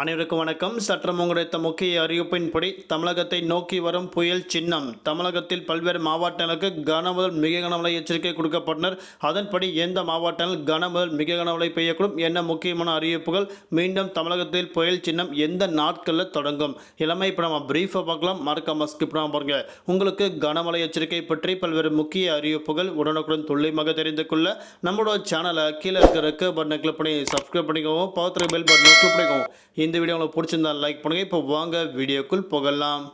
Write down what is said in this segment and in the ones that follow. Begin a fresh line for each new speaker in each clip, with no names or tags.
அனைவருக்கும் வணக்கம். சற்றம் உங்களுடைய முக்கிய அறிவிப்பின்படி தமிழகத்தை நோக்கி வரும் புயல் சின்னம். தமிழகத்தில் பல்வேறு மாவட்டங்களுக்கு கனமுதல் மிக கனமழை எச்சரிக்கை கொடுக்கப்பட்டனர். அதன்படி எந்த மாவட்டங்கள் கனமுதல் மிக கனமழை பெய்யக்கூடும் என்ன முக்கியமான அறிவிப்புகள் மீண்டும் தமிழகத்தில் புயல் சின்னம் எந்த நாட்களில் தொடங்கும். இளமை இப்போ நம்ம பிரீஃபாக பார்க்கலாம். மறக்காம ஸ்கிப் பாருங்க. உங்களுக்கு கனமழை எச்சரிக்கை பற்றி பல்வேறு முக்கிய அறிவிப்புகள் உடனுக்குடன் துல்லியமாக தெரிந்து கொள்ள நம்மளோட சேனலை கீழே இருக்கிற பட்டனை கிளிக் பண்ணி சப்ஸ்கிரைப் பண்ணிக்கோங்க. பக்கத்தில் பெல் பட்டனை கிளிக் பண்ணிக்கோங்க. இந்த வீடியோ உங்களுக்கு பிடிச்சிருந்தால் லைக் பண்ணுங்கள் இப்போ வாங்க வீடியோக்குள் புகழலாம்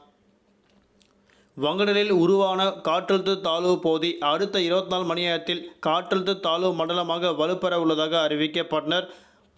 வங்கடலில் உருவான காற்றழுத்த தாழ்வு பகுதி அடுத்த இருபத்தி நாலு மணி நேரத்தில் காற்றழுத்த தாழ்வு மண்டலமாக வலுப்பெற உள்ளதாக அறிவிக்கப்பட்டனர்.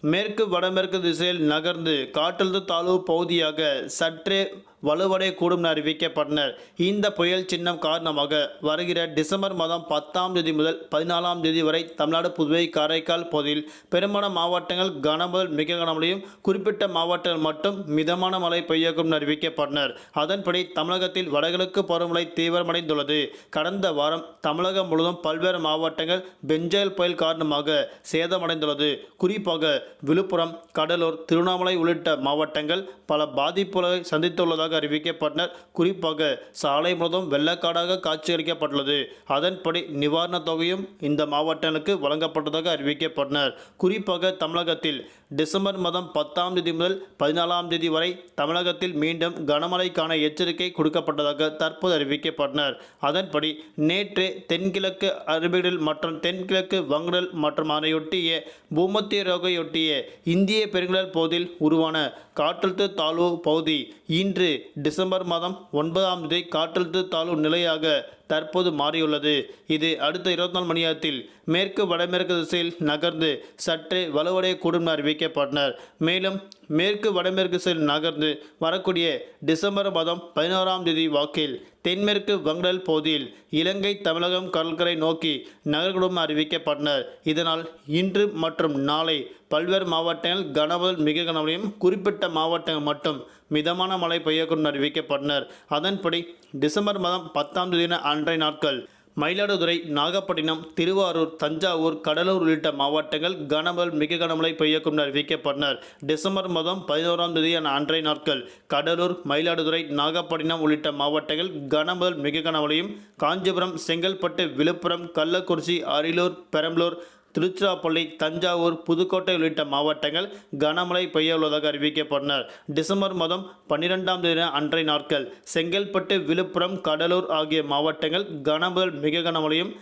மேற்கு வடமேற்கு திசையில் நகர்ந்து காற்றழுத்த தாழ்வு பகுதியாக சற்றே வலுவடையக்கூடும் என அறிவிக்கப்பட்டனர். இந்த புயல் சின்னம் காரணமாக வருகிற டிசம்பர் மாதம் பத்தாம் தேதி முதல் பதினாலாம் தேதி வரை தமிழ்நாடு புதுவை காரைக்கால் பகுதியில் பெரும்பாலான மாவட்டங்கள் கனமுதல் மிக கனமழையும் குறிப்பிட்ட மாவட்டங்கள் மட்டும் மிதமான மழை பெய்யக்கும் என அறிவிக்கப்பட்டனர். அதன்படி தமிழகத்தில் வடகிழக்கு பருவமழை தீவிரமடைந்துள்ளது. கடந்த வாரம் தமிழகம் முழுவதும் பல்வேறு மாவட்டங்கள் பெஞ்சல் புயல் காரணமாக சேதமடைந்துள்ளது. குறிப்பாக விழுப்புரம் கடலூர் திருவண்ணாமலை உள்ளிட்ட மாவட்டங்கள் பல பாதிப்புகளை சந்தித்துள்ளதாக அறிவிக்கப்பட்டனர். குறிப்பாக சாலை முழுவதும் வெள்ளக்காடாக காட்சியளிக்கப்பட்டுள்ளது. அதன்படி நிவாரணத் தொகையும் இந்த மாவட்டங்களுக்கு வழங்கப்பட்டதாக அறிவிக்கப்பட்டனர். குறிப்பாக தமிழகத்தில் டிசம்பர் மாதம் பத்தாம் தேதி முதல் பதினாலாம் தேதி வரை தமிழகத்தில் மீண்டும் கனமழைக்கான எச்சரிக்கை கொடுக்கப்பட்டதாக தற்போது அறிவிக்கப்பட்டனர். அதன்படி நேற்று தென்கிழக்கு அரபிடல் மற்றும் தென்கிழக்கு வங்கடல் மற்றும் அதனையொட்டிய பூமத்திய ரோகையொட்டிய இந்திய பெருங்கடல் பகுதியில் உருவான காற்றழுத்த தாழ்வு பகுதி இன்று டிசம்பர் மாதம் ஒன்பதாம் தேதி காற்றழுத்த தாழ்வு நிலையாக தற்போது மாறியுள்ளது. இது அடுத்த இருபத்தி நாலு மணி நேரத்தில் மேற்கு வடமேற்கு திசையில் நகர்ந்து சற்றே வலுவடையக்கூடும் என அறிவிக்கப்பட்டனர். மேலும் மேற்கு வடமேற்கு திசையில் நகர்ந்து வரக்கூடிய டிசம்பர் மாதம் பதினோராம் தேதி வாக்கில் தென்மேற்கு வங்கடல் பகுதியில் இலங்கை தமிழகம் கடற்கரை நோக்கி நகர்கூடும் அறிவிக்கப்பட்டனர். இதனால் இன்று மற்றும் நாளை பல்வேறு மாவட்டங்கள் கனமுதல் மிக கனமழையும் குறிப்பிட்ட மாவட்டங்கள் மட்டும் மிதமான மழை பெய்யக்கூடும் அறிவிக்கப்பட்டனர். அதன்படி டிசம்பர் மாதம் பத்தாம் தேதி அன்றைய நாட்கள். மயிலாடுதுறை நாகப்பட்டினம் திருவாரூர் தஞ்சாவூர் கடலூர் உள்ளிட்ட மாவட்டங்கள் கனமழை மிக கனமழை பெய்யக்கும் அறிவிக்கப்பட்டனர். டிசம்பர் மாதம் பதினோராம் தேதியான அன்றைய நாட்கள். கடலூர் மயிலாடுதுறை நாகப்பட்டினம் உள்ளிட்ட மாவட்டங்கள் கனமழை மிக கனமழையும் காஞ்சிபுரம் செங்கல்பட்டு விழுப்புரம் கள்ளக்குறிச்சி அரியலூர் பெரம்பலூர் திருச்சிராப்பள்ளி தஞ்சாவூர் புதுக்கோட்டை உள்ளிட்ட மாவட்டங்கள் கனமழை பெய்ய உள்ளதாக அறிவிக்கப்பட்டனர். டிசம்பர் மாதம் பன்னிரெண்டாம் தேதி அன்றைய நாட்கள் செங்கல்பட்டு விழுப்புரம் கடலூர் ஆகிய மாவட்டங்கள் கனமுதல் மிக கனமழையும்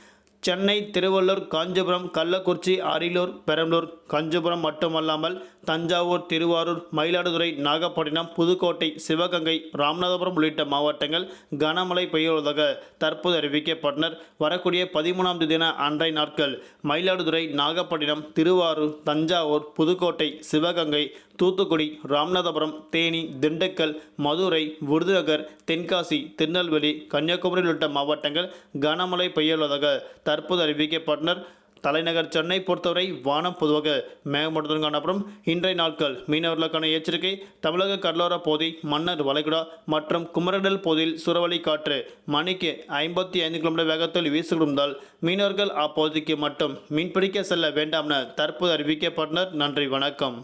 சென்னை திருவள்ளூர் காஞ்சிபுரம் கள்ளக்குறிச்சி அரியலூர் பெரம்பலூர் காஞ்சிபுரம் மட்டுமல்லாமல் தஞ்சாவூர் திருவாரூர் மயிலாடுதுறை நாகப்பட்டினம் புதுக்கோட்டை சிவகங்கை ராமநாதபுரம் உள்ளிட்ட மாவட்டங்கள் கனமழை பெய்யுள்ளதாக தற்போது அறிவிக்கப்பட்டனர். வரக்கூடிய பதிமூணாம் தேதியான அன்றைய நாட்கள் மயிலாடுதுறை நாகப்பட்டினம் திருவாரூர் தஞ்சாவூர் புதுக்கோட்டை சிவகங்கை தூத்துக்குடி ராமநாதபுரம் தேனி திண்டுக்கல் மதுரை விருதுநகர் தென்காசி திருநெல்வேலி கன்னியாகுமரி உள்ளிட்ட மாவட்டங்கள் கனமழை பெய்யுள்ளதாக தற்போது அறிவிக்கப்பட்டனர். தலைநகர் சென்னை பொறுத்தவரை வானம் பொதுவாக மேகமூட்டத்துடன் காணப்படும். இன்றைய நாட்கள் மீனவர்களுக்கான எச்சரிக்கை தமிழக கடலோர பகுதி மன்னர் வளைகுடா மற்றும் குமரடல் பகுதியில் சுறவழி காற்று மணிக்கு ஐம்பத்தி ஐந்து கிலோமீட்டர் வேகத்தில் வீசுகிருந்தால் மீனவர்கள் அப்பகுதிக்கு மட்டும் மீன்பிடிக்க செல்ல வேண்டாம் என தற்போது அறிவிக்கப்பட்டனர். நன்றி வணக்கம்.